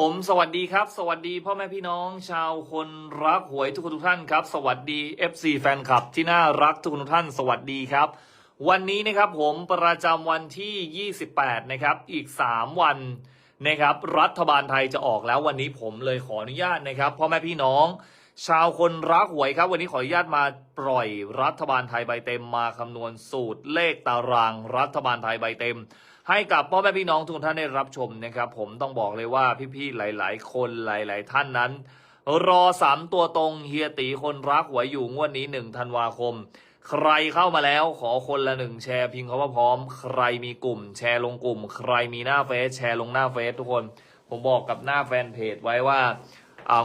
ผมสวัสดีครับ สวัสดีพ่อแม่พี่น้อง ชาวคนรักหวยทุกคนทุกท่านครับ สวัสดี FC แฟนคลับที่น่ารักทุกคนทุกท่าน สวัสดีครับ วันนี้นะครับผมประจำวันที่ 28 นะครับอีก 3 วันนะครับ รัฐบาลไทยจะออกแล้ววันนี้ผมเลยขออนุญาตนะครับพ่อแม่พี่น้อง ชาวคนรักหวยครับ วันนี้ขออนุญาตมาปล่อยรัฐบาลไทยใบเต็มมาคำนวณสูตรเลขตารางรัฐบาลไทยใบเต็ม ให้กับพ่อแม่พี่น้องทุกท่านได้รับชมนะครับผมต้องบอกเลยว่าพี่ๆหลาย ๆ คนหลาย ๆ ท่านนั้น รอสามตัวตรงเฮียตีคนรักหวยอยู่งวดนี้หนึ่งธันวาคม ใครเข้ามาแล้วขอคนละหนึ่งแชร์พิงเขาว่าพร้อม ใครมีกลุ่ม แชร์ลงกลุ่ม ใครมีหน้าเฟซแชร์ลงหน้าเฟซทุกคน ผมบอกกับหน้าแฟนเพจไว้ว่า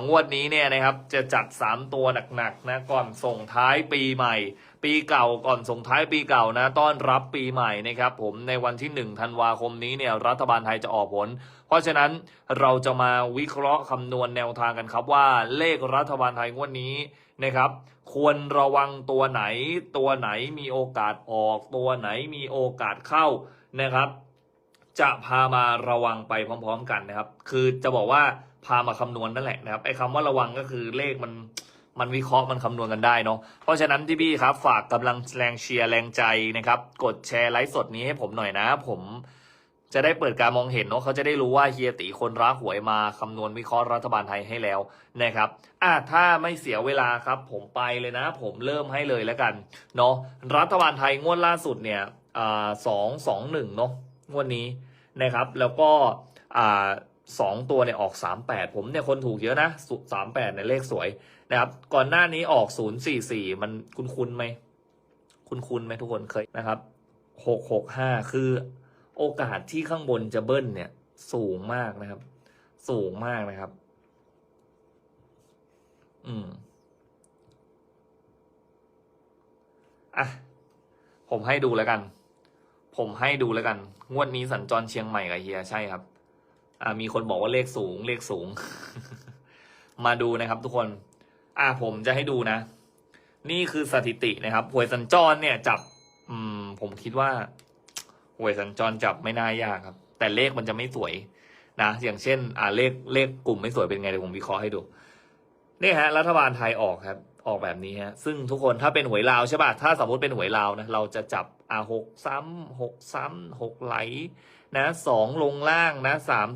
งวดนี้เนี่ยนะครับจะจัด 3 ตัวหนักๆนะก่อนส่งท้ายปีใหม่ ปีเก่าก่อนส่งท้ายปีเก่านะต้อนรับปีใหม่นะครับผมในวันที่ 1 ธันวาคมนี้เนี่ยรัฐบาลไทยจะออกผล เพราะฉะนั้นเราจะมาวิเคราะห์คำนวณแนวทางกันครับว่าเลขรัฐบาลไทยงวดนี้นะครับ ควรระวังตัวไหน ตัวไหนมีโอกาสออก ตัวไหนมีโอกาสเข้านะครับ จะพามาระวังไปพร้อม ๆ กันนะครับ คือจะบอกว่า พามาคำนวณนั่นแหละนะครับไอ้คำว่าระวังก็คือเลขมันมันวิเคราะห์มันคำนวณกันได้เนาะเพราะฉะนั้นที่พี่ครับฝากกำลังแรงเชียร์แรงใจนะครับ กดแชร์ไลฟ์สดนี้ให้ผมหน่อยนะ ผมจะได้เปิดการมองเห็นเนาะเขาจะได้รู้ว่าเฮียตีคนรักหวยมาคำนวณวิเคราะห์รัฐบาลไทยให้แล้วนะครับอะถ้าไม่เสียเวลาครับ ผมไปเลยนะ ผมเริ่มให้เลยแล้วกันเนาะรัฐบาลไทยงวดล่าสุดเนี่ยอ่าสองสองหนึ่งเนาะงวดนี้นะครับ แล้วก็อ่า สองตัวเนี่ยออกสามแปดผมเนี่ยคนถูกเยอะนะสามแปดเนี่ยเลขสวยนะครับ ก่อนหน้านี้ออกศูนย์สี่สี่มันคุ้นคุ้นไหมคุ้นคุ้นไหมทุกคนเคยนะครับหกหกห้าคือโอกาสที่ข้างบนจะเบิ้ลเนี่ย สูงมากนะครับ สูงมากนะครับ อืมอะผมให้ดูแล้วกัน ผมให้ดูแล้วกัน งวดนี้สัญจรเชียงใหม่กับเฮียใช่ครับ มีคนบอกว่าเลขสูงเลขสูง มาดูนะครับ ทุกคน อ่าผมจะให้ดูนะ นี่คือสถิตินะครับหวยสัญจรเนี่ยจับ อืม ผมคิดว่าหวยสัญจรจับไม่น่ายากครับ แต่เลขมันจะไม่สวยนะอย่างเช่น อ่าเลขเลขกลุ่มไม่สวยเป็นไงเดี๋ยวผมวิเคราะห์ให้ดูนี่ฮะ รัฐบาลไทยออกครับ ออกแบบนี้ฮะ ซึ่งทุกคนถ้าเป็นหวยลาวใช่ป่ะถ้าสมมติเป็นหวยลาวนะเราจะจับอ่าหกซ้ำหกซ้ำหกไหลนะสองลงล่างนะสาม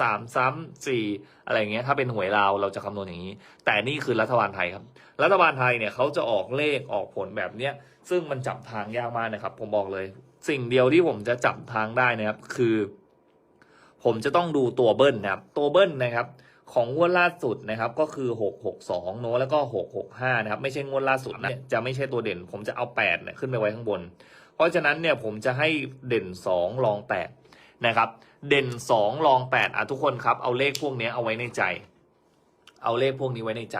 สามซ้ำสี่อะไรเงี้ยถ้าเป็นหวยลาวเราจะคำนวณอย่างนี้ แต่นี่คือรัฐบาลไทยครับ รัฐบาลไทยเนี่ยเขาจะออกเลขออกผลแบบเนี้ยซึ่งมันจับทางยากมากนะครับ ผมบอกเลย สิ่งเดียวที่ผมจะจับทางได้นะครับคือ ผมจะต้องดูตัวเบิ้ลนะครับ ตัวเบิ้ลนะครับของงวดล่าสุดนะครับก็คือหกหกสองโน้แล้วก็หกหกห้านะครับ ไม่ใช่งวดล่าสุดนะจะไม่ใช่ตัวเด่น ผมจะเอาแปดเนี่ยขึ้นไปไว้ข้างบน เพราะฉะนั้นเนี่ยผมจะให้เด่นสองรองแปด นะครับ เด่นสองรองแปดอะทุกคนครับ เอาเลขพวกนี้เอาไว้ในใจ เอาเลขพวกนี้ไว้ในใจ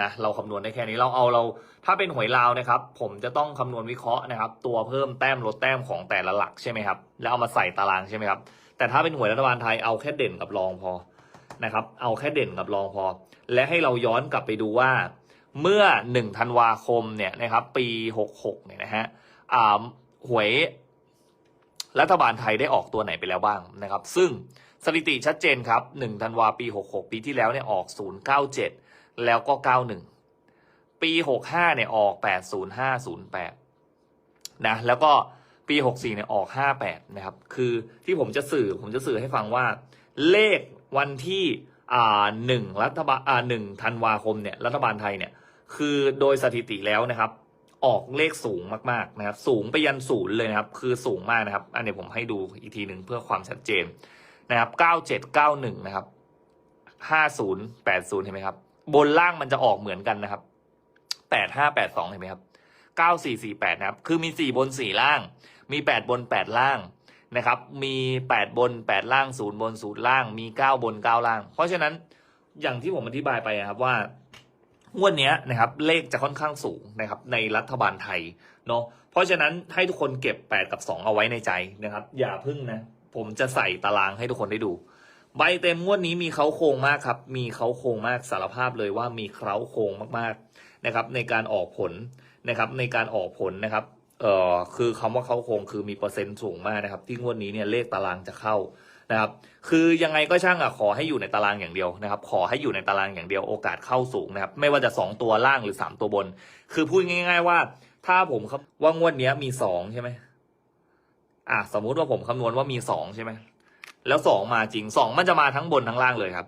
นะเราคำนวณได้แค่นี้เราเอาเรา ถ้าเป็นหวยลาวนะครับ ผมจะต้องคำนวณวิเคราะห์นะครับ ตัวเพิ่มแต้มลดแต้มของแต่ละหลักใช่ไหมครับแล้วเอามาใส่ตารางใช่ไหมครับแต่ถ้าเป็นหวยรัฐบาลไทยเอาแค่เด่นกับรองพอนะครับ เอาแค่เด่นกับรองพอ และให้เราย้อนกลับไปดูว่า เมื่อหนึ่งธันวาคมเนี่ยนะครับ ปีหกหกเนี่ยนะฮะอ่าหวย รัฐบาลไทยได้ออกตัวไหนไปแล้วบ้างนะครับ ซึ่งสถิติชัดเจนครับ1ธันวาปี 66 ปีที่แล้วเนี่ยออก 097 แล้วก็ 91 ปี 65เนี่ยออก 80508 นะแล้วก็ปี 64เนี่ยออก 58 นะครับ คือที่ผมจะสื่อผมจะสื่อให้ฟังว่า เลขวันที่อ่าหนึ่งรัฐบาลอ่าหนึ่งธันวาคมเนี่ยรัฐบาลไทยเนี่ยคือโดยสถิติแล้วนะครับ ออกเลขสูงมากๆนะครับ สูงไปยันศูนย์เลยนะครับ คือสูงมากนะครับ อันนี้ผมให้ดูอีกทีหนึ่งเพื่อความชัดเจนนะครับเก้าเจ็ดเก้าหนึ่งนะครับห้าศูนย์แปดศูนย์เห็นไหมครับ บนล่างมันจะออกเหมือนกันนะครับแปดห้าแปดสองเห็นไหมครับเก้าสี่สี่แปดนะครับ คือมีสี่บนสี่ล่าง มีแปดบนแปดล่างนะครับ มีแปดบนแปดล่างศูนย์บนศูนย์ล่าง มีเก้าบนเก้าล่าง เพราะฉะนั้นอย่างที่ผมอธิบายไปนะครับว่า งวดนี้นะครับเลขจะค่อนข้างสูงนะครับในรัฐบาลไทยเนาะเพราะฉะนั้นให้ทุกคนเก็บ 8 กับ 2 เอาไว้ในใจนะครับ อย่าพึ่งนะ ผมจะใส่ตารางให้ทุกคนได้ดู ใบเต็มงวดนี้มีเขาโครงมากครับ มีเขาโครงมากสารภาพเลยว่ามีเขาโครงมากๆนะครับ ในการออกผลนะครับ ในการออกผลนะครับเอ่อคือคำว่าเขาโครงคือมีเปอร์เซ็นต์สูงมากนะครับ ที่งวดนี้เนี่ยเลขตารางจะเข้า นะครับคือยังไงก็ช่างอะขอให้อยู่ในตารางอย่างเดียวนะครับขอให้อยู่ในตารางอย่างเดียวโอกาสเข้าสูงนะครับไม่ว่าจะสองตัวล่างหรือสามตัวบน คือพูดง่าย ๆว่า ถ้าผมครับว่างวดเนี้ยมีสองใช่ไหมอะสมมุติว่าผมคำนวณว่ามีสองใช่ไหมแล้วสองมาจริงสองมันจะมาทั้งบนทั้งล่างเลยครับ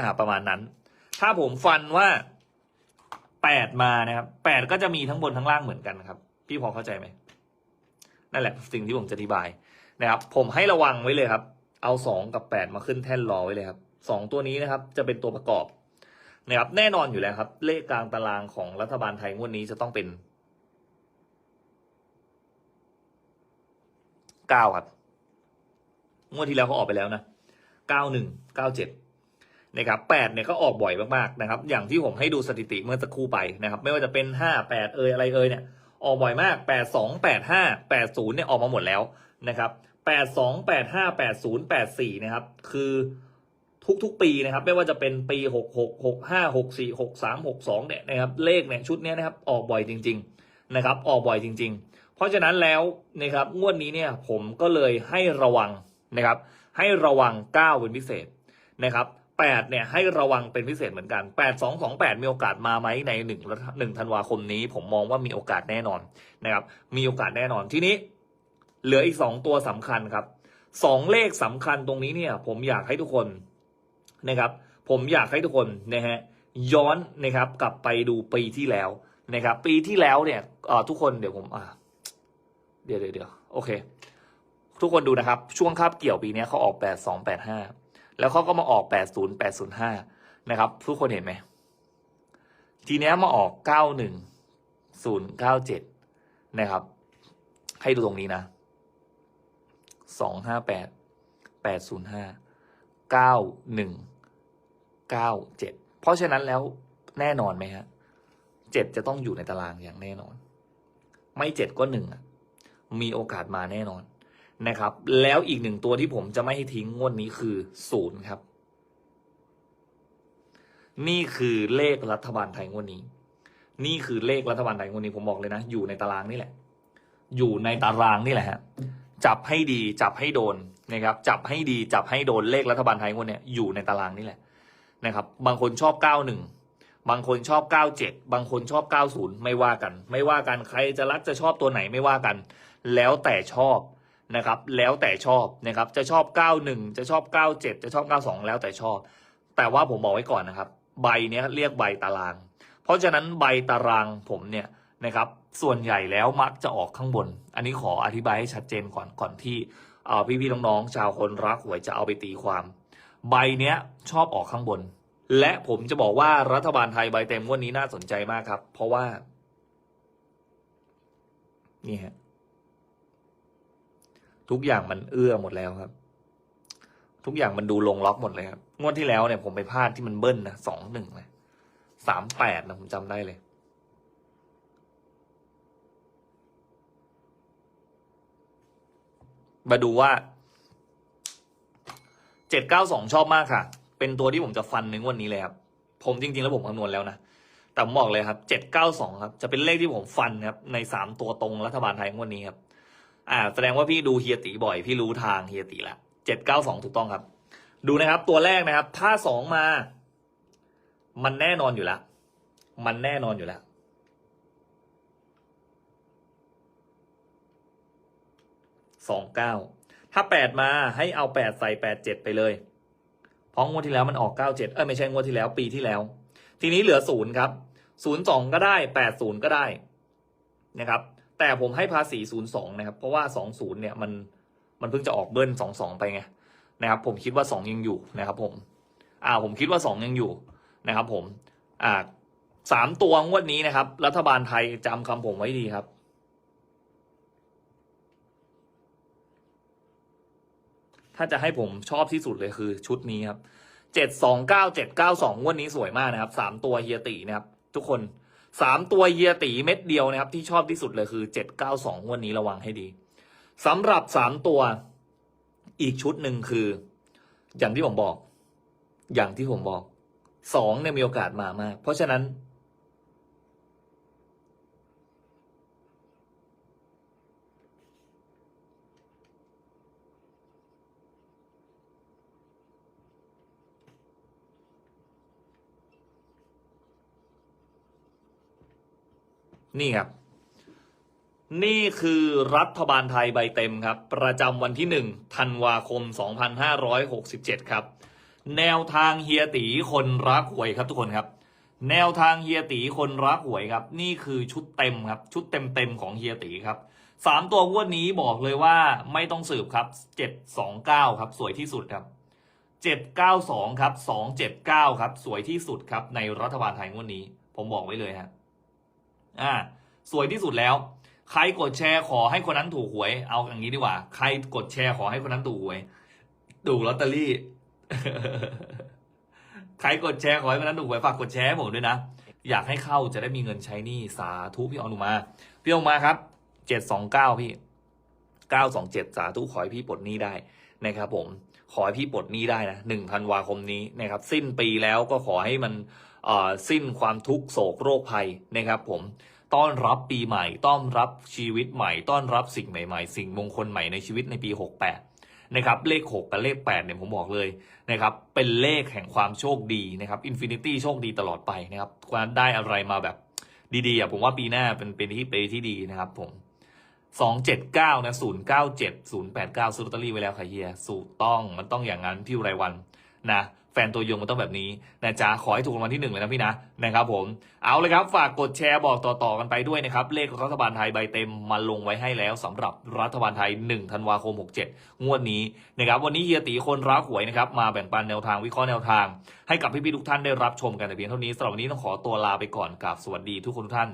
อ่าประมาณนั้น ถ้าผมฟันว่าแปดมานะครับแปดก็จะมีทั้งบนทั้งล่างเหมือนกันครับ พี่พอเข้าใจไหมนั่นแหละสิ่งที่ผมจะอธิบาย นะครับ ผมให้ระวังไว้เลยครับ เอาสองกับแปดมาขึ้นแท่นรอไว้เลยครับสองตัวนี้นะครับจะเป็นตัวประกอบนะครับแน่นอนอยู่แล้วครับ เลขกลางตารางของรัฐบาลไทยงวดนี้จะต้องเป็นเก้าครับ งวดที่แล้วเขาออกไปแล้วนะเก้าหนึ่งเก้าเจ็ดนะครับแปดเนี่ยก็ออกบ่อยมากๆนะครับ อย่างที่ผมให้ดูสถิติเมื่อสักครู่ไปนะครับ ไม่ว่าจะเป็นห้าแปดเอยอะไรเอยเนี่ย ออกบ่อยมากแปดสองแปดห้าแปดศูนย์เนี่ยออกมาหมดแล้วนะครับแปดสองแปดห้าแปดศูนย์แปดสี่นะครับ คือทุกๆ ปีนะครับ ไม่ว่าจะเป็นปีหกหกหกห้าหกสี่หกสามหกสองเนี่ยนะครับ เลขเนี่ยชุดนี้นะครับออกบ่อยจริง ๆนะครับ ออกบ่อยจริง ๆ เพราะฉะนั้นแล้วนะครับงวดนี้เนี่ยผมก็เลยให้ระวังนะครับ ให้ระวังก้าเป็นพิเศษนะครับ แปดเนี่ยให้ระวังเป็นพิเศษเหมือนกันแปดสองสองแปดมีโอกาสมาไหมในหนึ่งหนึ่งธันวาคมนี้ ผมมองว่ามีโอกาสแน่นอนนะครับ มีโอกาสแน่นอนทีนี้ เหลืออีกสองตัวสำคัญครับสองเลขสำคัญตรงนี้เนี่ย ผมอยากให้ทุกคนนะครับ ผมอยากให้ทุกคนนะฮะย้อนนะครับกลับไปดูปีที่แล้วนะครับ ปีที่แล้วเนี่ยเออทุกคนเดี๋ยวผมเดี๋ยวเดี๋ยวโอเค ทุกคนดูนะครับ ช่วงคาบเกี่ยวปีนี้เขาออกแปดสอง แล้วเขาก็มาออก 80 805 นะครับ ทุกคนเห็นไหม ทีเนี้ยมาออก 91 097 นะครับ ให้ดูตรงนี้นะ 258 805 91 97 เพราะฉะนั้นแล้วแน่นอนไหมฮะ7จะต้องอยู่ในตารางอย่างแน่นอน ไม่7ก็1อะมีโอกาสมาแน่นอน นะครับ แล้วอีกหนึ่งตัวที่ผมจะไม่ให้ทิ้งงวดนี้คือศูนย์ครับ นี่คือเลขรัฐบาลไทยงวดนี้ นี่คือเลขรัฐบาลไทยงวดนี้ผมบอกเลยนะ อยู่ในตารางนี่แหละ อยู่ในตารางนี่แหละฮะจับให้ดีจับให้โดนนะครับ จับให้ดีจับให้โดนเลขรัฐบาลไทยงวดเนี้ยอยู่ในตารางนี่แหละนะครับ บางคนชอบ 91บางคนชอบ 97 บางคนชอบ 90 ไม่ว่ากัน ไม่ว่ากัน ใครจะรักจะชอบตัวไหนไม่ว่ากัน แล้วแต่ชอบ นะครับแล้วแต่ชอบนะครับจะชอบ 91 จะชอบ 97 จะชอบ 92 แล้วแต่ชอบ แต่ว่าผมบอกไว้ก่อนนะครับ ใบเนี้ยเรียกใบตาราง เพราะฉะนั้นใบตารางผมเนี่ยนะครับส่วนใหญ่แล้วมักจะออกข้างบน อันนี้ขออธิบายให้ชัดเจนก่อนก่อนที่พี่ๆน้องๆชาวคนรักหวยจะเอาไปตีความ ใบเนี้ยชอบออกข้างบน และผมจะบอกว่ารัฐบาลไทยใบเต็มงวันนี้น่าสนใจมากครับ เพราะว่านี่ฮะ ทุกอย่างมันเอื้อหมดแล้วครับ ทุกอย่างมันดูลงล็อกหมดเลยครับ งวดที่แล้วเนี่ยผมไปพลาดที่มันเบิ้ลนะสองหนึ่งเลยสามแปดนะผมจำได้เลยมาดูว่าเจ็ดเก้าสองชอบมากค่ะ เป็นตัวที่ผมจะฟันในงวดนี้เลยครับ ผมจริง ๆ แล้วผมคำนวณแล้วนะ แต่ผมบอกเลยครับเจ็ดเก้าสองครับ จะเป็นเลขที่ผมฟันครับ ในสามตัวตรงรัฐบาลไทยงวดนี้ครับ อ่า แสดงว่าพี่ดูเฮียตีบ่อย พี่รู้ทางเฮียตีละเจ็ดเก้าสองถูกต้องครับ ดูนะครับ ตัวแรกนะครับ ถ้าสองมา มันแน่นอนอยู่แล้ว มันแน่นอนอยู่แล้ว สองเก้า ถ้าแปดมาให้เอาแปดใส่แปดเจ็ดไปเลย เพราะงวดที่แล้วมันออกเก้าเจ็ดเออไม่ใช่งวดที่แล้วปีที่แล้ว ทีนี้เหลือศูนย์ครับ ศูนย์สองก็ได้แปดศูนย์ก็ได้นะครับ แต่ผมให้ภาษีศูนย์สองนะครับเพราะว่าสองศูนย์เนี่ยมันมันเพิ่งจะออกเบิ้ลสองสองไปไงนะครับผมคิดว่าสองยังอยู่นะครับผมอ่าผมคิดว่าสองยังอยู่นะครับผมอ่าสามตัวงวดนี้นะครับ รัฐบาลไทยจำคำผมไว้ดีครับ ถ้าจะให้ผมชอบที่สุดเลยคือชุดนี้ครับเจ็ดสองเก้าเจ็ดเก้าสองงวดนี้สวยมากนะครับสามตัวเฮียตีนะครับ ทุกคน สามตัวเฮียตีเม็ดเดียวนะครับ ที่ชอบที่สุดเลยคือเจ็ดเก้าสองวันี้ระวังให้ดีสำหรับสามตัวอีกชุดหนึ่งคือ อย่างที่ผมบอก อย่างที่ผมบอกสองเนี่ยมีโอกาสมามาก เพราะฉะนั้น นี่ครับ นี่คือรัฐบาลไทยใบเต็มครับ ประจำวันที่ 1 ธันวาคม 2567 ครับ แนวทางเฮียตีคนรักหวยครับทุกคนครับ แนวทางเฮียตีคนรักหวยครับ นี่คือชุดเต็มครับ ชุดเต็มเต็มๆของเฮียตีครับสามตัวงวดนี้บอกเลยว่าไม่ต้องสืบครับเจ็ดสองเก้าครับ สวยที่สุดครับเจ็ดเก้าสองครับสองเจ็ดเก้าครับ สวยที่สุดครับ ในรัฐบาลไทยงวดนี้ ผมบอกไว้เลยฮะ อ่าสวยที่สุดแล้ว ใครกดแชร์ขอให้คนนั้นถูกหวย เอาอย่างนี้ดีกว่า ใครกดแชร์ขอให้คนนั้นถูกหวยถูลอตเตอรี่ ใครกดแชร์ขอให้คนนั้นถูกหวยฝากกดแชร์ผมด้วยนะ อยากให้เข้าจะได้มีเงินใช้หนี้สาธุพี่ออนุมา พี่ออกมาครับเจ็ดสองเก้าพี่เก้าสองเจ็ดสาธุขอให้พี่ปลดหนี้ได้นะครับผมขอให้พี่ปลดหนี้ได้นะหนึ่งธันวาคมนี้นะครับ สิ้นปีแล้วก็ขอให้มัน สิ้นความทุกข์โศกโรคภัยนะครับผมต้อนรับปีใหม่ ต้อนรับชีวิตใหม่ ต้อนรับสิ่งใหม่ ๆ สิ่งมงคลใหม่ในชีวิตในปี 68 นะครับ เลข 6 กับเลข 8 เนี่ยผมบอกเลยนะครับ เป็นเลขแห่งความโชคดีนะครับ อินฟินิตี้โชคดีตลอดไปนะครับการได้อะไรมาแบบดีๆอะผมว่าปีหน้าเป็นเป็นที่ปีที่ดีนะครับผม 279 นะ 097 089ซื้อลอตเตอรี่ไว้แล้วค่ะเฮียสูตต้องมันต้องอย่างนั้นพี่ไรวันนะ แฟนตัวยงมันต้องแบบนี้นะจ๊ะขอให้ถูกรางวัลที่หนึ่งเลยนะพี่นะนะครับผมเอาเลยครับฝากกดแชร์บอกต่อๆกันไปด้วยนะครับเลขของรัฐบาลไทยใบเต็มมาลงไว้ให้แล้วสำหรับรัฐบาลไทย1ธันวาคม 67 งวดนี้นะครับวันนี้เฮียตีคนรักหวยนะครับมาแบ่งปันแนวทางวิเคราะห์แนวทาง ให้กับพี่ๆทุกท่านได้รับชมกันแต่เพียงเท่านี้สำหรับวันนี้ต้องขอตัวลาไปก่อนกับสวัสดีทุกคนทุกท่าน